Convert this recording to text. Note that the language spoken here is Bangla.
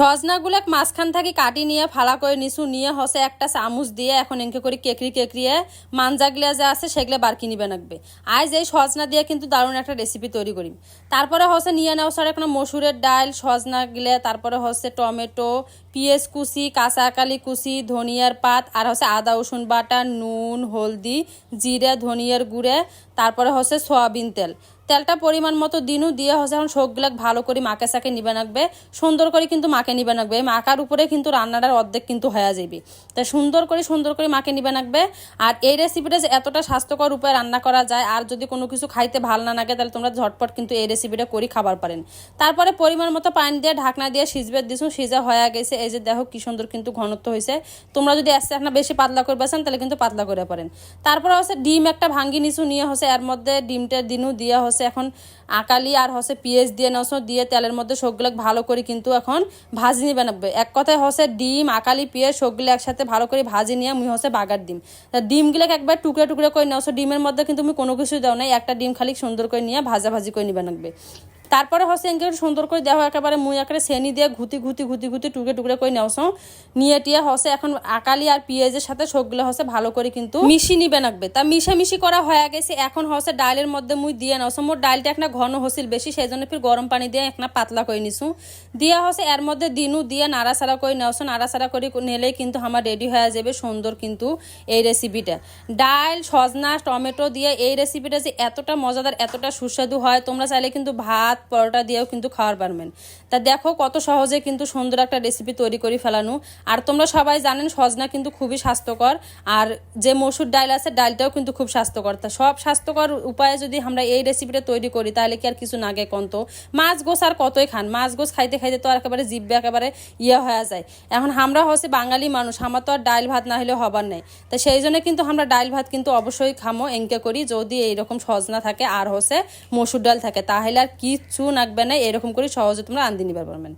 সজনাগুলাক মাঝখান থাকি কাটি নিয়ে, ফালা করে নিছু নিয়ে, হসে একটা চামুচ দিয়ে এখন এঁকে করে কেকড়ি কেকড়িয়ে মানজাগুলা যা আছে সেগুলো বার নিবে নাকবে আজ এই সজনা দিয়ে কিন্তু দারুণ একটা রেসিপি তৈরি করি তারপরে হসে নিয়ে নেওয়া স্যার এখন মসুরের ডাল, সজনা গিলে, তারপরে হসে টমেটো পিঁয়াজ কুচি, কাঁচা কালি কুচি, ধনিয়ার পাত, আর হচ্ছে আদা, রসুন বাটা, নুন, হলদি, জিরে, ধনিয়ার গুঁড়ে, তারপরে হচ্ছে সয়াবিন তেল। তেলটা পরিমাণ মতো দিনু, দিয়ে হচ্ছে এখন শোকগুলাক ভালো করে মাকে সাকে নিবে রাখবে সুন্দর করে কিন্তু মাকে নিবে রাখবে মাখার উপরে কিন্তু রান্নাটার অর্ধেক কিন্তু হয়ে যাবে তাই সুন্দর করে সুন্দর করে মাকে নিবে রাখবে আর এই রেসিপিটা যে এতটা স্বাস্থ্যকর উপায়ে রান্না করা যায়, আর যদি কোনো কিছু খাইতে ভালো না লাগে, তাহলে তোমরা ঝটপট কিন্তু এই রেসিপিটা করি খাবার পারেন। তারপরে পরিমাণ মতো পানি দিয়ে ঢাকনা দিয়ে সিজবে, দিছো, সিজা হয়ে গেছে। এই যে দেখো কি সুন্দর কিন্তু ঘনত্ব হয়েছে। তোমরা যদি আস্তে একটা বেশি পাতলা করবে চান, তাহলে কিন্তু পাতলা করে পারেন। তারপরে হচ্ছে ডিম একটা ভাঙ্গি নিচু নিয়ে হচ্ছে এর মধ্যে ডিমটা দিনও দিয়ে হচ্ছে এখন আকালি আর হচ্ছে পিঁয়াজ দিয়ে নসো দিয়ে তেলের মধ্যে সবগুলো ভালো করে কিন্তু এখন ভাজি নিবে নাকবে এক কথায় হচ্ছে ডিম, আকালি, পেঁয়াজ সবগুলো একসাথে ভালো করে ভাজি নিয়ে মুই হচ্ছে বাগার ডিম। তা ডিমগুলোকে একবার টুকরে টুকরে করে নেওয়া ডিমের মধ্যে কিন্তু তুমি কোনো কিছু দাও নাই, একটা ডিম খালি সুন্দর করে নিয়ে ভাজা ভাজি করে নিবে নাকবে তারপরে হচ্ছে এনকে সুন্দর করে দেওয়া একেবারে মুই একেবারে সেনি দিয়ে ঘুতি ঘুতি ঘুতি ঘুতি টুকরে টুকরে করে নেওয়া নিয়ে টিয়ে হচ্ছে এখন আকালি আর পেঁয়াজের সাথে সবগুলো হচ্ছে ভালো করে কিন্তু মিশি নিবে নাকবে তা মিশামিশি করা হয়ে গেছে, এখন হচ্ছে ডালের মধ্যে মুই দিয়ে নাও মোর ডালটা একটা ঘন হসিল বেশি সেই জন্য ফির গরম পানি দিয়ে একটা পাতলা করে নিছু। দিয়া হচ্ছে এর মধ্যে দিনু দিয়ে নাড়াচাড়া করে নেওয়া নাড়াচাড়া করে নিলেই কিন্তু আমার রেডি হয়ে যাবে সুন্দর কিন্তু এই রেসিপিটা ডাল, সজনা, টমেটো দিয়ে এই রেসিপিটা যে এতটা মজাদার, এতটা সুস্বাদু হয়, তোমরা চাইলে কিন্তু ভাত পরোটা দিয়েও কিন্তু খাওয়ার পারবেন। তা দেখো কত সহজে কিন্তু সুন্দর একটা রেসিপি তৈরি করে ফেলানো। আর তোমরা সবাই জানেন সজনা কিন্তু খুবই স্বাস্থ্যকর। আর যে মসুর ডাল আছে, ডালটাও কিন্তু খুব স্বাস্থ্যকর। তা সব স্বাস্থ্যকর উপায়ে যদি আমরা এই রেসিপিটা তৈরি করি, তাহলে কি আর কিছু নাগে কন্ত মাছ গোছ আর কতই খান? মাছ গোছ খাইতে খাইতে তো আর একেবারে জিব্বে একেবারে ইয়ে হয়ে যায়। এখন আমরা হচ্ছে বাঙালি মানুষ, আমার তো আর ডাল ভাত না হলে হবার নেই। তা সেই জন্য কিন্তু আমরা ডাল ভাত কিন্তু অবশ্যই খামো এঙ্কে করি। যদি এইরকম সজনা থাকে আর হচ্ছে মসুর ডাল থাকে, তাহলে আর কিচ্ছু আঁকবে না এরকম করে সহজে তোমরা আন্দি নিবার পারবেন